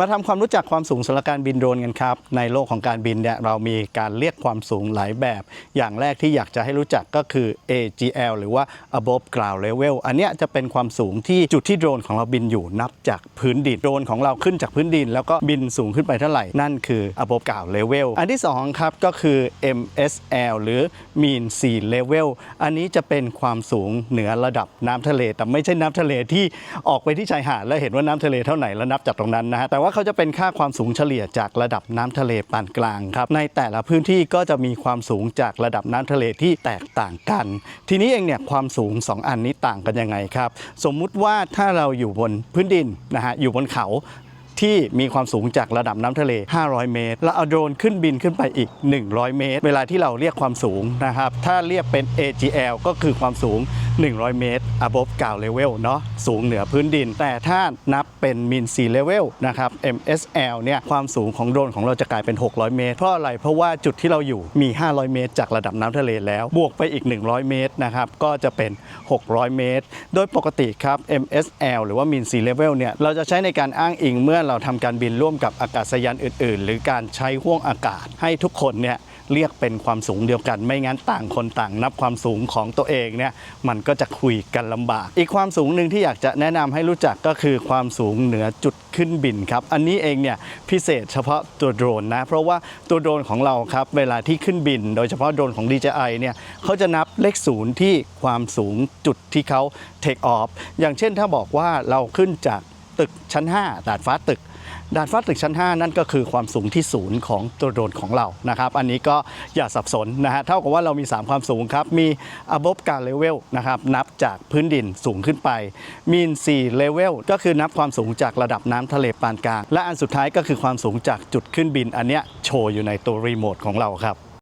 มาทำความรู้จักความสูงสำหรับการบินโดรนกันครับ ในโลกของการบินเนี่ยเรามีการเรียกความสูงหลายแบบ อย่างแรกที่อยากจะให้รู้จักก็คือ AGL หรือว่า above ground level อันเนี้ยจะเป็นความสูงที่จุดที่โดรนของเราบินอยู่นับจากพื้นดินโดรนของเราขึ้นจากพื้นดิน แล้วก็บินสูงขึ้นไปเท่าไหร่ นั่นคือ above ground level อันที่สองครับก็คือ MSL หรือ mean sea level อันนี้จะเป็นความสูงเหนือระดับน้ำทะเล แต่ไม่ใช่น้ำทะเลที่ออกไปที่ชายหาดแล้วเห็นว่าน้ำทะเลเท่าไหร่แล้วนับจากตรงนั้นนะฮะแต่ว่าเขาจะเป็นค่าความสูงเฉลี่ยจากระดับน้ำทะเลปานกลางครับ ในแต่ละพื้นที่ก็จะมีความสูงจากระดับน้ำทะเลที่แตกต่างกัน ทีนี้เองเนี่ยความสูง 2 อันนี้ต่างกันยังไงครับ สมมุติว่าถ้าเราอยู่บนพื้นดินนะฮะอยู่บนเขา ที่มีความสูงจากระดับน้ำทะเล 500 เมตร แล้วเอาโดรนขึ้นบินขึ้นไปอีก 100 เมตร เวลาที่เราเรียกความสูงนะครับ ถ้าเรียกเป็น AGL ก็คือความสูง 100 เมตร above ground level เนาะสูงเหนือพื้นดิน แต่ถ้านับเป็น mean sea level นะครับ MSL เนี่ยความสูงของโดรนของเราจะกลายเป็น 600 เมตร เพราะอะไร เพราะว่าจุดที่เราอยู่มี 500 เมตร จากระดับน้ำทะเลแล้ว บวกไปอีก 100 เมตรนะครับ ก็จะเป็น 600 เมตร โดยปกติครับ MSL หรือว่า mean sea level เนี่ย เราจะใช้ในการอ้างอิงเมื่อเราทำการบินร่วมกับอากาศยานอื่น ๆ หรือการใช้ห่วงอากาศให้ทุกคนเนี่ย เรียกเป็นความสูงเดียวกัน ไม่งั้นต่างคนต่างนับความสูงของตัวเองเนี่ยมันก็จะคุยกันลำบาก อีกความสูงหนึ่งที่อยากจะแนะนำให้รู้จักก็คือความสูงเหนือจุดขึ้นบินครับ อันนี้เองเนี่ยพิเศษเฉพาะตัวโดรนนะ เพราะว่าตัวโดรนของเราครับเวลาที่ขึ้นบิน โดยเฉพาะโดรนของ DJI เนี่ยเขาจะนับเลขศูนย์ที่ความสูงจุดที่เขา take off อย่างเช่นถ้าบอกว่าเราขึ้นจากตึกชั้น 5 ดาดฟ้าตึก ดาดฟ้าตึกชั้น 5 นั่นก็คือความสูงที่ศูนย์ของตัวโดรนของเรานะครับ อันนี้ก็อย่าสับสนนะฮะเท่ากับว่าเรามี 3 ความสูงครับ มี above ground level นะครับนับจากพื้นดินสูงขึ้นไป mean sea level ก็คือนับความสูงจากระดับน้ำทะเลปานกลาง และอันสุดท้ายก็คือความสูงจากจุดขึ้นบิน อันเนี้ยโชว์อยู่ในตัวรีโมทของเราครับ